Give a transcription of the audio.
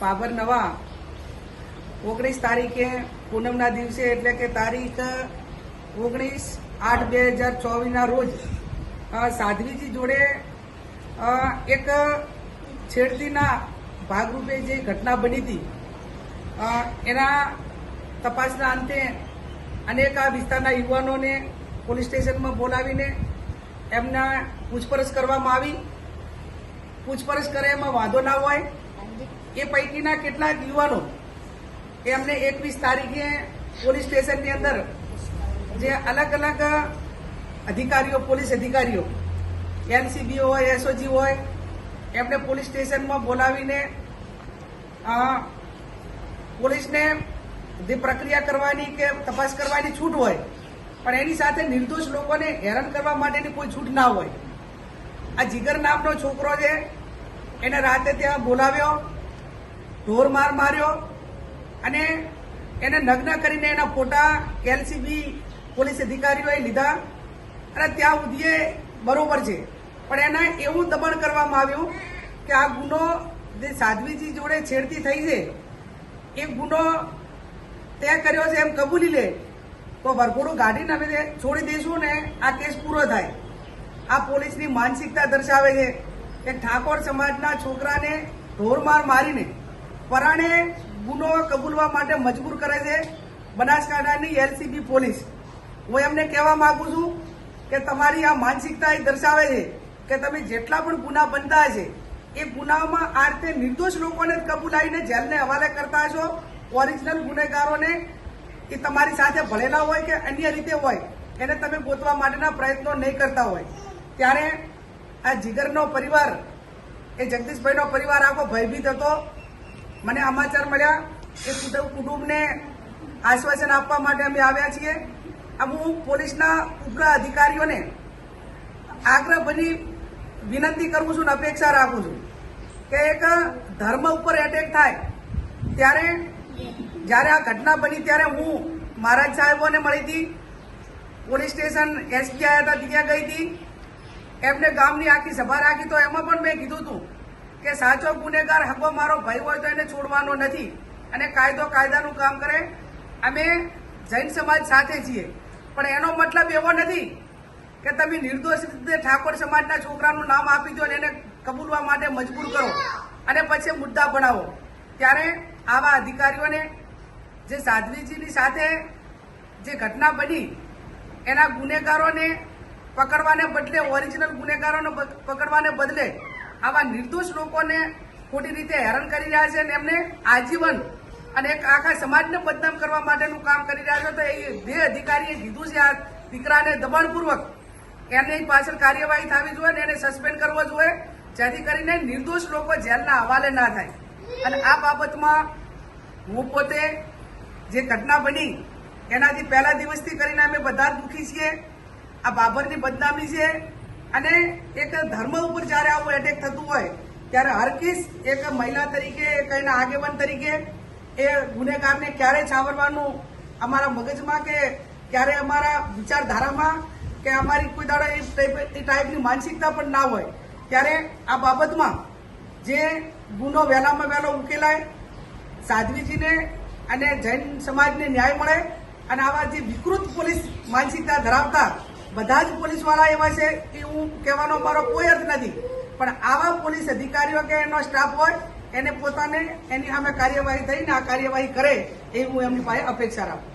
બાબર નવા. ઓગણીસ તારીખે પૂનમના દિવસે, એટલે કે તારીખ ઓગણીસ આઠ બે હજાર ચોવીસના રોજ સાધ્વીજી જોડે એક છેડતીના ભાગરૂપે જે ઘટના બની હતી એના તપાસના અંતે અનેક આ વિસ્તારના યુવાનોને પોલીસ સ્ટેશનમાં બોલાવીને એમના પૂછપરછ કરવામાં આવી. પૂછપરછ કરે એમાં વાંધો ના હોય. એ પૈકીના કેટલાક યુવાનો એમને એકવીસ તારીખે પોલીસ સ્ટેશનની અંદર જે અલગ અલગ અધિકારીઓ પોલીસ અધિકારીઓ એનસીબી હોય એસઓજી હોય એમને પોલીસ સ્ટેશનમાં બોલાવીને પોલીસને જે પ્રક્રિયા કરવાની કે તપાસ કરવાની છૂટ હોય પણ એની સાથે નિર્દોષ લોકોને હેરાન કરવા માટેની કોઈ છૂટ ના હોય. આ જીગર નામનો છોકરો છે. એને રાતે ત્યાં બોલાવ્યો, ઢોર માર માર્યો અને એને નગ્ન કરીને એના ફોટા એલસીબી પોલીસ અધિકારીઓએ લીધા. અને ત્યાં સુધી બરોબર છે. પણ એને એવું દબાણ કરવામાં આવ્યું કે આ ગુનો જે સાધ્વીજી જોડે છેડતી થઈ છે, એ ગુનો તે કર્યો છે એમ કબૂલી લે. તો વરઘોડું ગાડીને અમે છોડી દઈશું ને આ કેસ પૂરો થાય. આ પોલીસની માનસિકતા દર્શાવે છે કે ઠાકોર સમાજના છોકરાને ઢોરમાર મારીને પરાણે ગુનો કબૂલવા માટે મજબૂર કરે છે બનાસકાંઠાની એલસીબી પોલીસ. હું એમને કહેવા માંગુ છું કે તમારી આ માનસિકતા એ દર્શાવે છે કે તમે જેટલા પણ ગુના બનતા છે એ ગુનામાં આ રીતે નિર્દોષ લોકોને કબૂલાવીને જેલને હવાલે કરતા છો ઓરિજિનલ ગુનેગારોને એ તમારી સાથે ભળેલા હોય કે અન્ય રીતે હોય, એને તમે ગોતવા માટેના પ્રયત્નો નહીં કરતા હોય. ત્યારે આ જીગરનો પરિવાર, એ જગદીશભાઈનો પરિવાર આખો ભયભીત હતો. મને સમાચાર મળ્યા એ કુટુંબ કુટુંબને આશ્વાસન આપવા માટે અમે આવ્યા છીએ. આમ હું પોલીસના ઉગ્ર અધિકારીઓને આગ્રહ બની વિનંતી કરું છું ને અપેક્ષા રાખું છું કે એક ધર્મ ઉપર એટેક થાય. ત્યારે જ્યારે આ ઘટના બની ત્યારે હું મહારાજ સાહેબોને મળી હતી. પોલીસ સ્ટેશન એસપી આવ્યા હતા, ત્યાં ગઈ હતી. એમને ગામની આખી સભા રાખી તો એમાં પણ મેં કીધું હતું કે સાચો ગુનેગાર હકો મારો ભાઈ હોય તો એને છોડવાનો નથી અને કાયદો કાયદાનું કામ કરે. અમે જૈન સમાજ સાથે છીએ. પણ એનો મતલબ એવો નથી કે તમે નિર્દોષ રીતે ઠાકોર સમાજના છોકરાનું નામ આપી દો અને એને કબૂલવા માટે મજબૂર કરો અને પછી મુદ્દા બનાવો. ત્યારે આવા અધિકારીઓને જે સાધ્વીજીની સાથે જે ઘટના બની, એના ગુનેગારોને પકડવાને બદલે ઓરિજિનલ ગુનેગારોને પકડવાને બદલે આવા નિર્દોષ લોકોને ખોટી રીતે હેરાન કરી રહ્યા છે અને એમને આજીવન અને એક આખા સમાજને બદનામ કરવા માટેનું કામ કરી રહ્યા છે. તો એ બે અધિકારીએ કીધું છે આ દીકરાને દબાણપૂર્વક એની પાછળ કાર્યવાહી થવી જોઈએ અને એને સસ્પેન્ડ કરવો જોઈએ, જેથી કરીને નિર્દોષ લોકો જેલના હવાલે ના થાય. અને આ બાબતમાં હું પોતે જે ઘટના બની, એનાથી પહેલા દિવસથી કરીને અમે બધા દુઃખી છીએ. આ બાબરની બદનામી છે. અને એક ધર્મ ઉપર જ્યારે આવું એટેક થતું હોય, ત્યારે હરકિસ એક મહિલા તરીકે, એક એના આગેવાન તરીકે એ ગુનેગારને ક્યારે છાવરવાનું અમારા મગજમાં કે ક્યારે અમારા વિચારધારામાં કે અમારી કોઈ દાડો એ ટાઈપની માનસિકતા પણ ના હોય. ત્યારે આ બાબતમાં જે ગુનો વહેલામાં વહેલો ઉકેલાય, સાધ્વીજીને અને જૈન સમાજને ન્યાય મળે અને આવા જે વિકૃત પોલીસ માનસિકતા ધરાવતા બધા જ પોલીસવાળા એવા છે કે હું કહેવાનો મારો કોઈ અર્થ નથી. પણ આવા પોલીસ અધિકારીઓ કે એનો સ્ટાફ હોય, એને પોતાને એની સામે કાર્યવાહી થઈને આ કાર્યવાહી કરે એવી હું એમની પાસે અપેક્ષા રાખું.